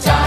time.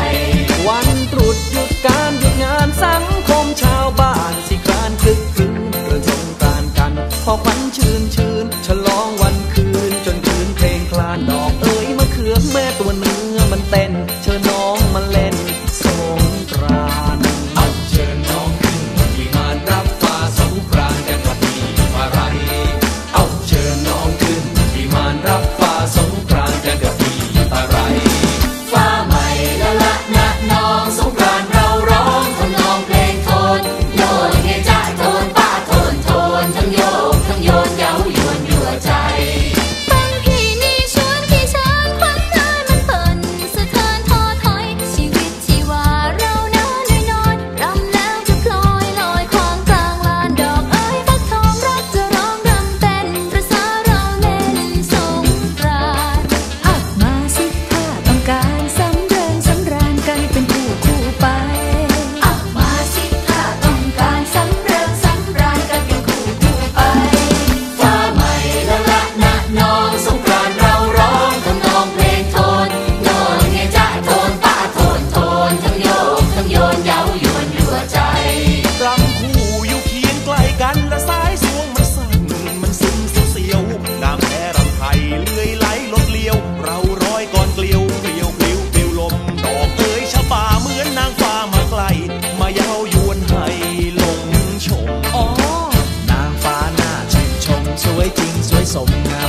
โยนเย้ายวนยั่วใจ so now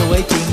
awakening.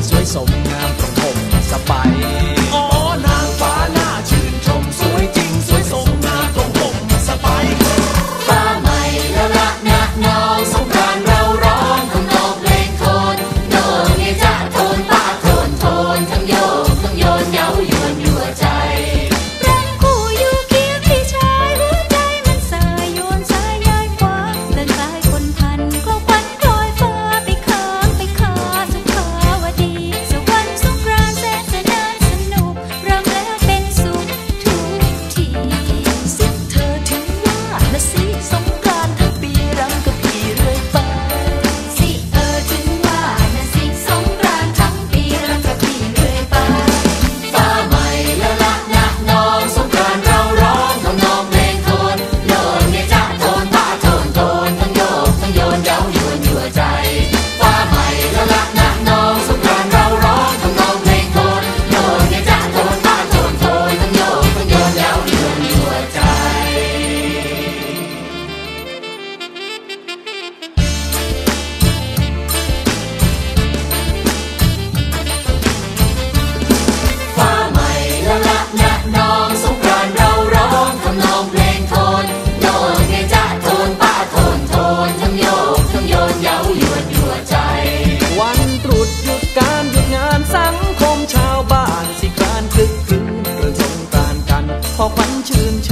พอควันชื่นช